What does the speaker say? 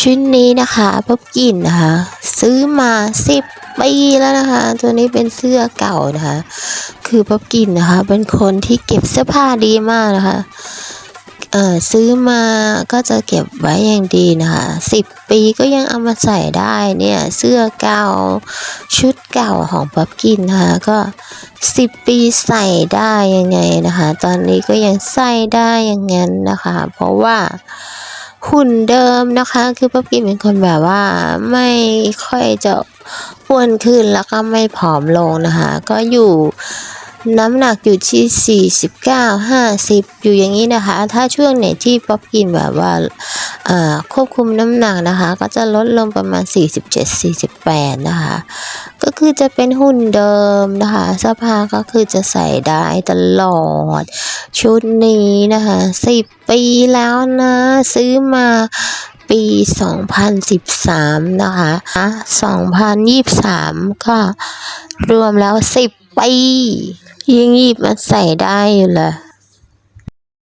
ชุดนี้นะคะป๊อบกินนะคะ ซื้อมาสิบปีแล้วนะคะ ตัวนี้เป็นเสื้อเก่านะคะ คือป๊อบกินนะคะ เป็นคนที่เก็บเสื้อผ้าดีมากนะคะเออซื้อมาก็จะเก็บไว้อย่างดีนะคะสิบปีก็ยังเอามาใส่ได้เนี่ยเสื้อเก่าชุดเก่าของป๊อบกินนะคะก็สิบปีใส่ได้ยังไงนะคะ ตอนนี้ก็ยังใส่ได้อย่างนั้นนะคะ เพราะว่า หุ่นเดิมนะคะ คือป๊อบกี้เป็นคนแบบว่าไม่ค่อยจะอ้วนขึ้นแล้วก็ไม่ผอมลงนะคะ ก็อยู่น้ำหนักอยู่ที่ 49 50 อยู่อย่างนี้นะคะ ถ้าช่วงไหนที่ป๊อบกินแบบว่าควบคุมน้ำหนักนะคะ ก็จะลดลงประมาณ 47 48 นะคะ คือจะเป็นหุ่นเดิมนะคะเสื้อผ้าก็คือจะใส่ได้ตลอด ชุดนี้นะคะสิบปีแล้วนะ ซื้อมาปี 2013 นะคะ2023 ก็รวมแล้ว 10 ปี ยังหยิบมาใส่ได้อยู่เลย